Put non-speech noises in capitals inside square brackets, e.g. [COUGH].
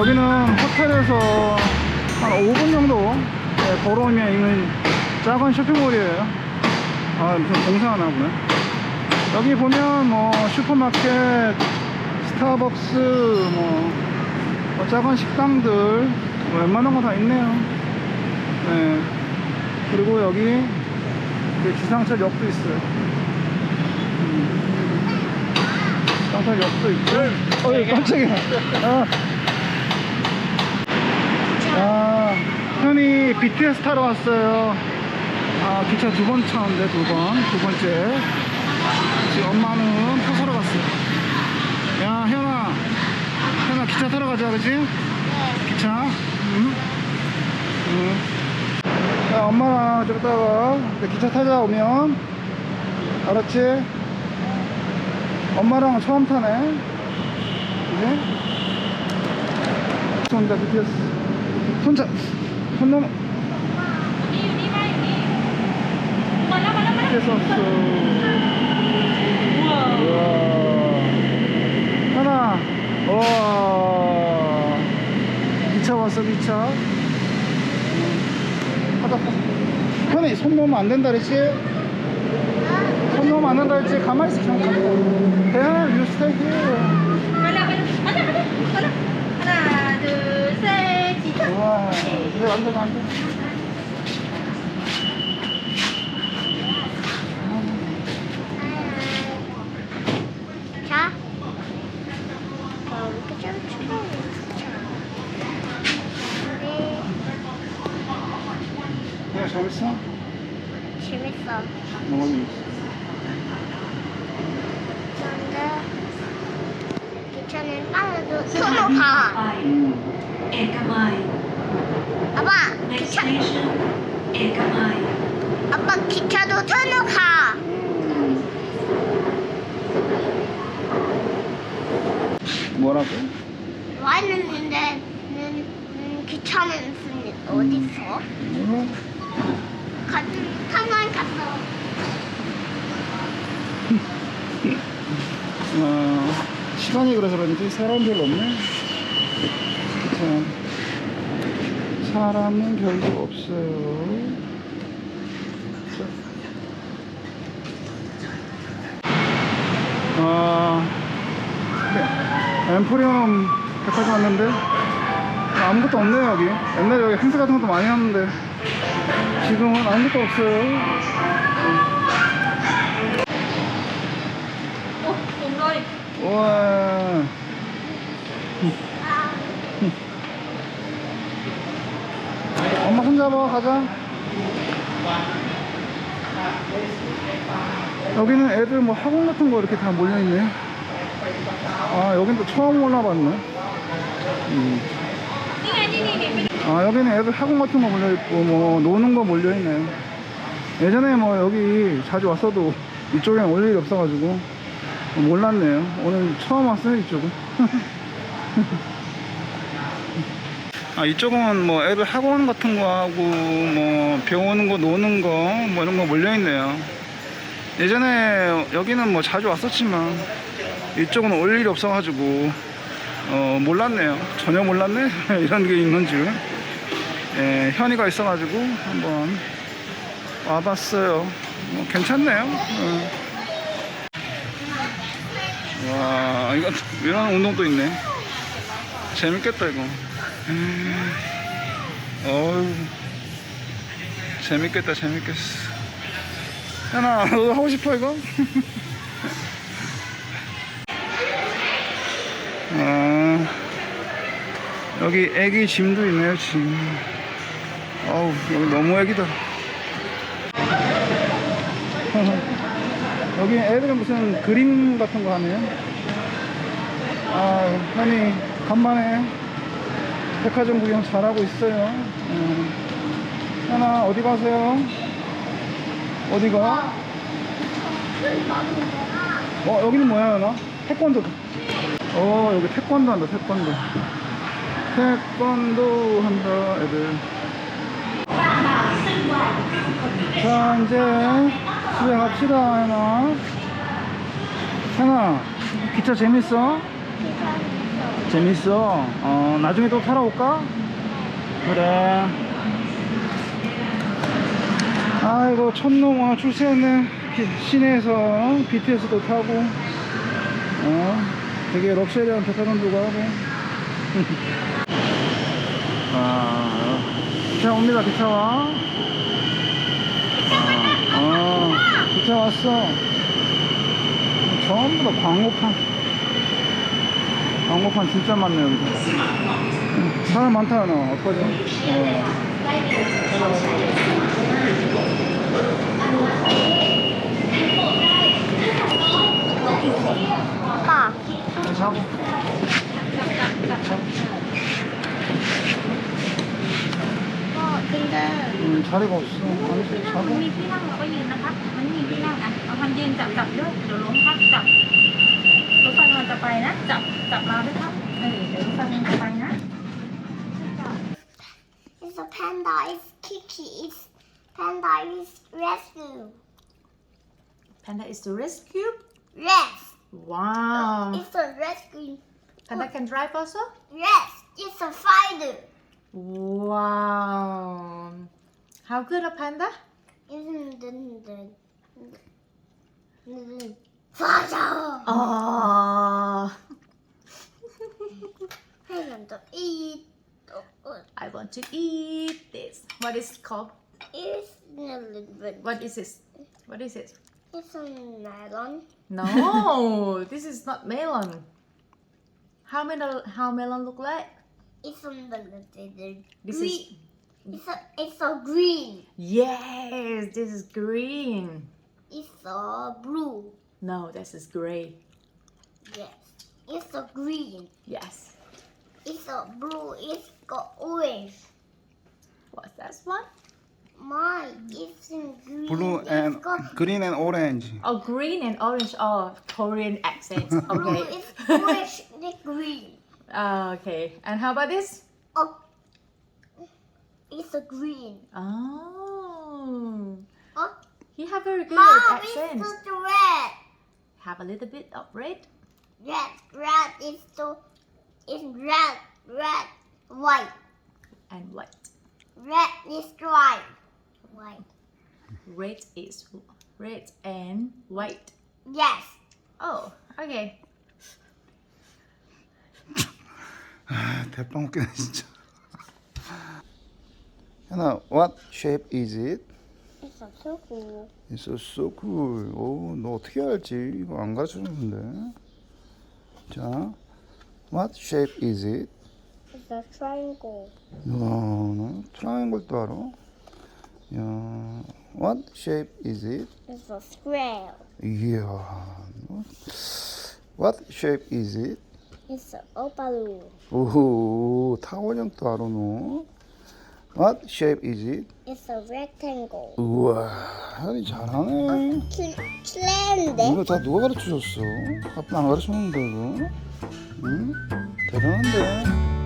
여기는 호텔에서 한 5분 정도 네, 걸어오면 있는 작은 쇼핑몰이에요. 아, 무슨 공사하나 보네. 여기 보면 뭐 슈퍼마켓, 스타벅스, 뭐, 뭐 작은 식당들, 뭐 웬만한 거 다 있네요. 네. 그리고 여기 그 지상철 역도 있어요. 음. 지상철 역도 있고. 어이, 깜짝이야. [LAUGHS] 아. 아, 현이 BTS 타러 왔어요. 아, 기차 두 번 차인데, 두 번. 두 번째. 지금 엄마는 표 사러 갔어요. 야, 현아. 현아, 기차 타러 가자, 그지? 기차. 응? 응. 야, 엄마랑 좀 이따가 이제 기차 타자 오면. 알았지? 엄마랑 처음 타네. 그지? 손다, BTS. 손 잡, 손 넘어. BTS 왔어. 우와. 하나. 우와. 기차 왔어, 기차. 음. 하다, 하다. 현이 손 놓으면 안 된다 그랬지? 손 놓으면 안 된다 그랬지? 가만히 있어, 있어. 대야, you stay here. 가자 하나 둘셋 시작 우 와. 이제 안 돼, 안 돼. 자. 어. 네, 재밌어? 재밌어. 너무 재밌어. 기차는 빨라도 손으로 가. 아빠. 기차. 아빠, 기차도 타러 가. 뭐라고? 와 있는데 는, 는 기차는 있습니다. 어디서? 음. 같은 타만 뭐? 갔어. [LAUGHS] 어, 시간이 그래서 그런지 사람 별로 없네. 참, 사람은 별로 없어요. 아, 네. 엠포리엄 백화점 왔는데 아무것도 없네요 여기. 옛날에 여기 행사 같은 것도 많이 하는데 지금은 아무것도 없어요. 어 우와. 뭐, 들어가자. 여기는 애들 뭐 학원 같은 거 이렇게 다 몰려있네. 아 여긴 또 처음 올라봤네. 음. 아 여기는 애들 학원 같은 거 몰려있고 뭐 노는 거 몰려있네. 예전에 뭐 여기 자주 왔어도 이쪽엔 올 일이 없어가지고 몰랐네요. 오늘 처음 왔어요 이쪽은. [LAUGHS] 아, 이쪽은 뭐, 애들 학원 같은 거 하고, 뭐, 배우는 거, 노는 거, 뭐, 이런 거 몰려 있네요. 예전에 여기는 뭐, 자주 왔었지만, 이쪽은 올 일이 없어가지고, 어, 몰랐네요. 전혀 몰랐네? [LAUGHS] 이런 게 있는 줄. 예, 현이가 있어가지고 한번 와봤어요. 뭐 괜찮네요. 어. 와, 이거 이런 운동도 있네. 재밌겠다 이거. 음, 어우, 재밌겠다, 재밌겠어. 현아, 너 하고 싶어 이거? [LAUGHS] 아, 여기 애기 짐도 있네요, 짐. 어우, 여기 너무 애기다. [LAUGHS] 여기 애들은 무슨 그림 같은 거 하네요. 아, 현이 간만에 백화점 구경 잘하고 있어요. 음. 현아, 어디 가세요? 어디 가? 어, 여기는 뭐야, 현아? 태권도. 어, 여기 태권도 한다, 태권도. 태권도 한다, 애들. 자, 이제 집에 갑시다, 현아. 현아, 기차 재밌어? 재밌어. 어, 나중에 또 타러 올까? 그래. 아이고, 첫놈 와 출세했네. 비- 시내에서 BTS도 타고, 어, 되게 럭셔리한 백화점도 가고. [LAUGHS] 아, 기차 옵니다, 기차 와. 어, 어, 기차 왔어. 전부 다 광고판. 광고판 진짜 많네요, 여기. 사람 많다, 너. 어떡하지? 어. 아빠. 자고. 어, 근데 음, 자리가 없어. 아니, 자고. มีที่นั่งเราก็ยืนนะครับ มันไม่มีที่นั่งอ่ะเอาพันยืนจับจับด้วยเดี๋ยวล้มครับจับรถ ไฟมันจะไปนะ จับจับมาด้วยครับเออเดี๋ยวรถไฟมันจะไปนะ it's a panda, it's Kiki, it's panda is rescue. Panda is to rescue. Yes, Wow. it's a rescue. Panda can drive also. Yes, it's a fighter. Wow. How good a panda? Isn't Oh. I want to eat. I want to eat this. What is it called? It's a little bit. What is this? What is it? It's a nylon. No, [LAUGHS] this is not melon. How melon? How melon look like? It's a bit. This green. is It's a it's a green. yes. This is green. It's a blue. No, this is gray. Yes. It's a green. Yes. It's a blue. It's got orange. What's this one? Mine is in green. Blue and got green and orange. Oh, green and orange. Oh, Korean accent. [LAUGHS] blue. Okay. Orange and green. [LAUGHS] Ah, okay. And how about this? Oh, it's a green. Oh, Oh, he have very good Mom, accent. it's red Have a little bit of red Red. Red is the. It's red. Red. White. and white. Red is white. White. Red is red and white. Yes. Oh, okay. [SIGHS] 아, 대빵 웃기네 진짜. 현아, what shape is it? It's a circle. It's so, so cool. 오, 너 어떻게 알지? 이거 안 가르쳐줬는데. 자, what shape is it? It's a triangle. 야, 너 트라이앵글도 알아? 야, what shape is it? It's a square. 이야, 너, what shape is it? It's an oval. 오호, 타원형도 알아 너? What shape is it? It's a rectangle. 우와, 현이 잘하네. 틀렸는데? 이거 다 누가 가르쳐줬어? 아빠 안 가르쳐줬는데 이거? 응? 대단한데?